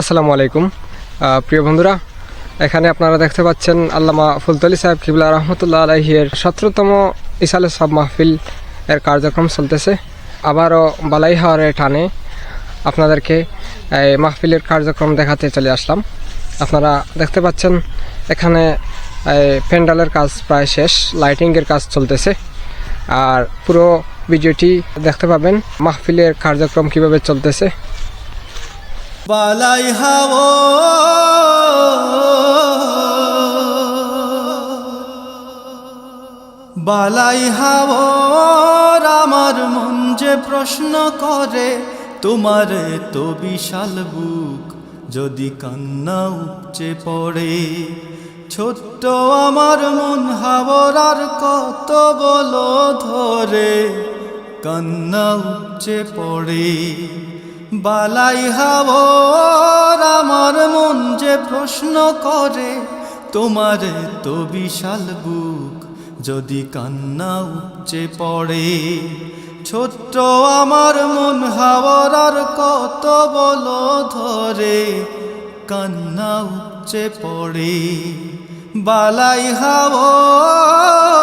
আসসালামু আলাইকুম। প্রিয় বন্ধুরা, এখানে আপনারা দেখতে পাচ্ছেন আল্লামা ফুলতলি সাহেব কিবলা রহমতুল্লাহ আলহির সতেরোতম ইসালে সব মাহফিল এর কার্যক্রম চলতেছে। আবারও বালাই হাওয়ারের টানে আপনাদেরকে এই মাহফিলের কার্যক্রম দেখাতে চলে আসলাম। আপনারা দেখতে পাচ্ছেন এখানে প্যান্ডেলের কাজ প্রায় শেষ, লাইটিংয়ের কাজ চলতেছে। আর পুরো ভিডিওটি দেখতে পাবেন মাহফিলের কার্যক্রম কীভাবে চলতেছে। বালাই হাওয়া। বালাই হাওয়ার আমার মন যে প্রশ্ন করে, তোমার তো বিশাল বুক যদি কান্না উপচে পড়ে। ছোট্ট আমার মন হাওয়ার কত বলো ধরে, কান্না উপচে পড়ে। বালাই হাওয়ার আমার মন যে প্রশ্ন করে, তোমার তো বিশাল বুক যদি কান্না উপচে পড়ে। ছোট্ট আমার মন হাওয়ার আর কত বলো ধরে, কান্না উপচে পড়ে। বালাই হাওয়ার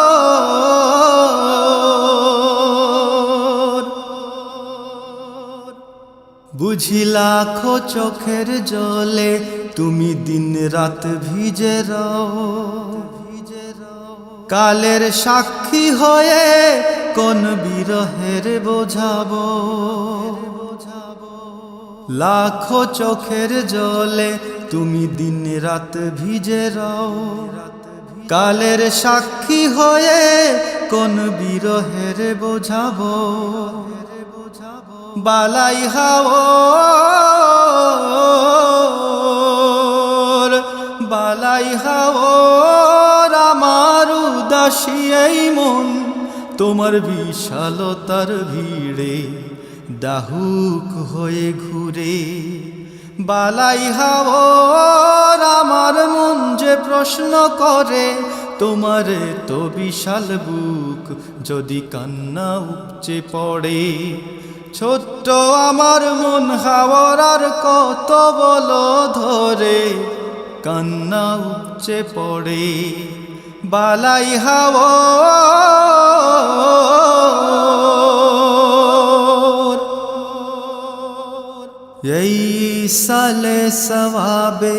বুঝি লাখো চোখের জলে, তুমি দিন রাত ভিজে রও। কালের সাক্ষী হয়ে কোন বিরহের বোঝাবো। লাখো চোখের জলে, তুমি দিন রাত ভিজে রও। কালের সাক্ষী হয়ে কোন বিরহের বোঝাবো। বালাই হাওর বালাই হাওর, আমার উদাসী মন, তোমার বিশালতার ভিড়ে দাহুক হয়ে ঘুরে। বালাই হাওর, আমার মন যে প্রশ্ন করে, তোমার তো বিশাল বুক যদি কান্না উপচে পড়ে। ছোট্ট আমার মন হাওয়ার কত বলো ধরে, কান্না উপচে পড়ে, বালাই হাওয়ার। এই সালে সবাবে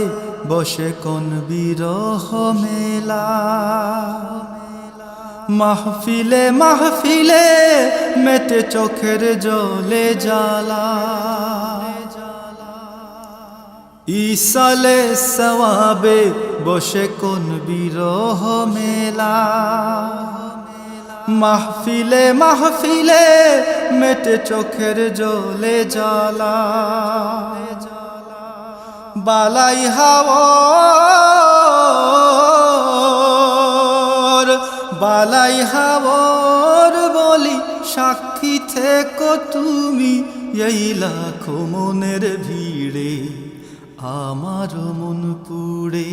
বসে কোন বিরহ মেলা? মাহফিলে মাহফিলে মেটে চোখের জলে জ্বালা। ইসালে সওয়াবে বসে কোন বিরহ মেলা। মাহফিলে মাহফিলে মেটে চোখের জলে জ্বালা। বালাই হাওয়ার বালাই হাওয়ার থেকো তুমি এই লাখো মনের ভিড়ে আমার মন পুড়ে।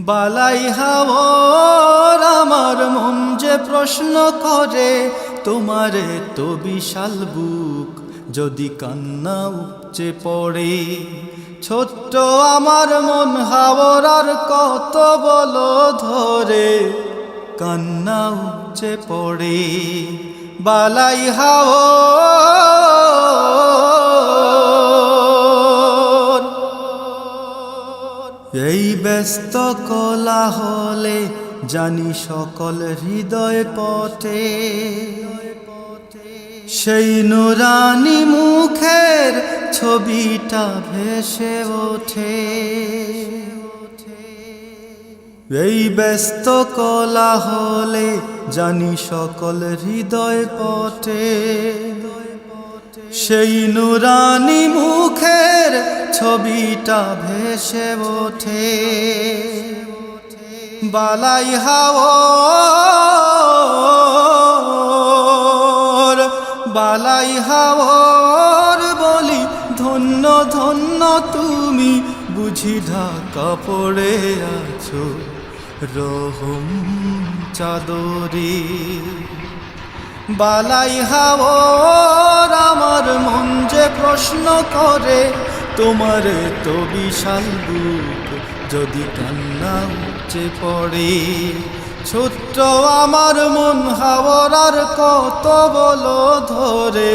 বালাই হাওয়ার আমার মন যে প্রশ্ন করে, তোমারে তো বিশাল বুক, যদি কান্না উপচে পড়ে। ছোট্ট আমার মন হাওয়ার আর কত বলো ধরে কান্না উপচে পড়ে। বালাই হাওয়ার এই ব্যস্ত কলা হলে জানি সকল হৃদয় পটে সেই নুরানি মুখের ছবিটা ভেসে ওঠে। এই ব্যস্ত কলা হলে জানি সকল হৃদয় পটে। সেই নুরানি মুখের ছবিটা ভেসে ওঠে। বালাই হাওর বালাই হাওর বলি, ধন্য ধন্য তুমি বুঝি ঢাকা পড়ে আছো। রহম চাদরে। বালাই হাওর আমার মন যে প্রশ্ন করে, তোমার তো বিশাল বুক যদি কান্না উপচে পড়ে। ছোট্ট আমার মন হাওয়ার কত বলো ধরে,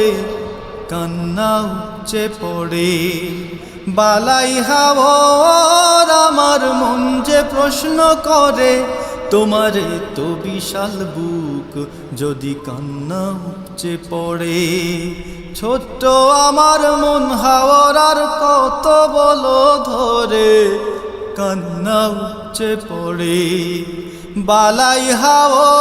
কান্না উপচে পড়ে। বালাই হাওয়ার আমার মন যে প্রশ্ন করে, তোমারে তো বিশাল বুক যদি কান্না উপচে পড়ে। ছোট্ট আমার মন হাওয়ার কত বলো ধরে, কান্না উপচে পড়ে। বালাই হাওয়া